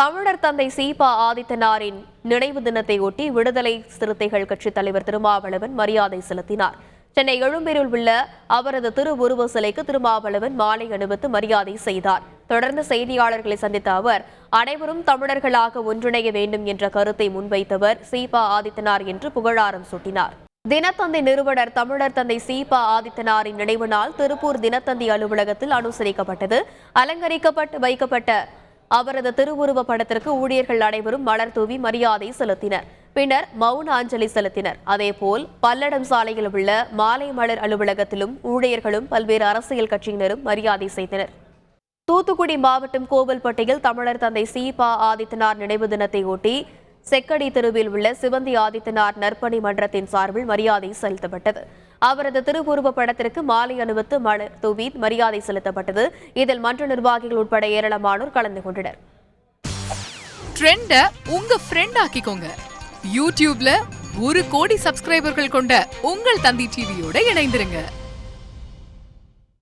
தமிழர் தந்தை சீபா ஆதித்தனாரின் நினைவு தினத்தை ஒட்டி விடுதலை சிறுத்தைகள் கட்சித் தலைவர் திருமாவளவன் மரியாதை செலுத்தினார். சென்னை எழும்பூரில் உள்ள அவரது திருவுருவ சிலைக்கு திருமாவளவன் மாலை அணிவித்து மரியாதை செய்தார். தொடர்ந்து செய்தியாளர்களை சந்தித்த அவர் அனைவரும் தமிழர்களாக ஒன்றிணைய வேண்டும் என்ற கருத்தை முன்வைத்தவர் சீபா ஆதித்தனார் என்று புகழாரம் சூட்டினார். தினத்தந்தி நிறுவனர் தமிழர் தந்தை சீபா ஆதித்தனாரின் நினைவு நாள் திருப்பூர் தினத்தந்தி அலுவலகத்தில் அனுசரிக்கப்பட்டது. அலங்கரிக்கப்பட்டு வைக்கப்பட்ட அவரது திருவுருவ படத்திற்கு ஊழியர்கள் அனைவரும் மலர் தூவி மரியாதை செலுத்தினர். பின்னர் மௌன அஞ்சலி செலுத்தினர். அதேபோல் பல்லடம் சாலையில் உள்ள மாலை மலர் அலுவலகத்திலும் ஊழியர்களும் பல்வேறு அரசியல் கட்சியினரும் மரியாதை செய்தனர். தூத்துக்குடி மாவட்டம் கோவில்பட்டியில் தமிழர் தந்தை சீபா ஆதித்தனார் நினைவு தினத்தை ஒட்டி செக்கடி தெருவில் உள்ள சிவந்தி ஆதித்தனார் நற்பணி மன்றத்தின் சார்பில் மரியாதை செலுத்தப்பட்டது. அவரது திருவுருவ படத்திற்கு மாலை அணிவித்து மலர் தூவி மரியாதை செலுத்தப்பட்டது. இதில் மன்ற நிர்வாகிகள் உட்பட ஏராளமானோர் கலந்து கொண்டனர். ட்ரெண்ட உங்க ஃப்ரெண்ட் ஆக்கிக்கோங்க. யூடியூப்ல ஒரு கோடி சப்ஸ்கிரைபர்கள் கொண்ட உங்கள் தந்தி டிவியோட இணைந்திருங்க.